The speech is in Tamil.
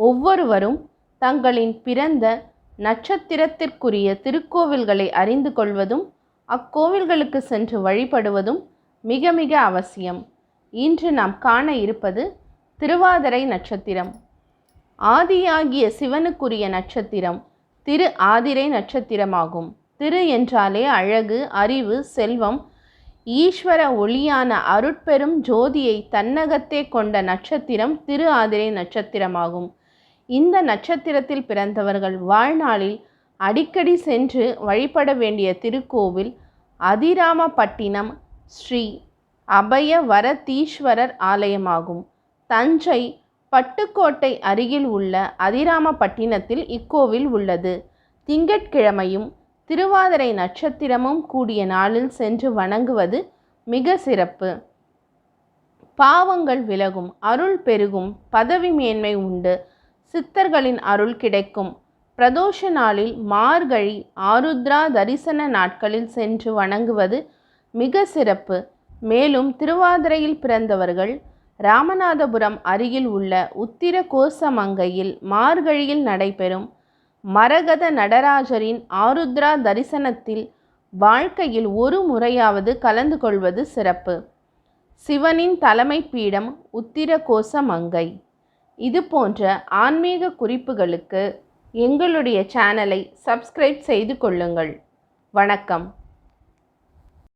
ஒவ்வொருவரும் தங்களின் பிறந்த நட்சத்திரத்திற்குரிய திருக்கோவில்களை அறிந்து கொள்வதும் அக்கோவில்களுக்கு சென்று வழிபடுவதும் மிக மிக அவசியம். இன்று நாம் காண இருப்பது திருவாதிரை நட்சத்திரம். ஆதியாகிய சிவனுக்குரிய நட்சத்திரம் திரு ஆதிரை நட்சத்திரமாகும். திரு என்றாலே அழகு அறிவு செல்வம் ஈஸ்வர ஒளியான அருட்பெரும் ஜோதியை தன்னகத்தே கொண்ட நட்சத்திரம் திரு ஆதிரை நட்சத்திரமாகும். இந்த நட்சத்திரத்தில் பிறந்தவர்கள் வாழ்நாளில் அடிக்கடி சென்று வழிபட வேண்டிய திருக்கோவில் அதிராமப்பட்டினம் ஸ்ரீ அபய வரதீஸ்வரர் ஆலயமாகும். தஞ்சை பட்டுக்கோட்டை அருகில் உள்ள அதிராமப்பட்டினத்தில் இக்கோவில் உள்ளது. திங்கட்கிழமையும் திருவாதிரை நட்சத்திரமும் கூடிய நாளில் சென்று வணங்குவது மிக சிறப்பு. பாவங்கள் விலகும் அருள் பெருகும் பதவி மேன்மை உண்டு. சித்தர்களின் அருள் கிடைக்கும். பிரதோஷ நாளில் மார்கழி ஆருத்ரா தரிசன நாட்களில் சென்று வணங்குவது மிக சிறப்பு. மேலும் திருவாதிரையில் பிறந்தவர்கள் ராமநாதபுரம் அருகில் உள்ள உத்திர கோசமங்கையில் மார்கழியில் நடைபெறும் மரகத நடராஜரின் ஆருத்ரா தரிசனத்தில் வாழ்க்கையில் ஒரு முறையாவது கலந்து கொள்வது சிறப்பு. சிவனின் தலைமை பீடம் உத்திர கோசமங்கை. இது போன்ற ஆன்மீக குறிப்புகளுக்கு எங்களுடைய சேனலை சப்ஸ்கிரைப் செய்து கொள்ளுங்கள். வணக்கம்.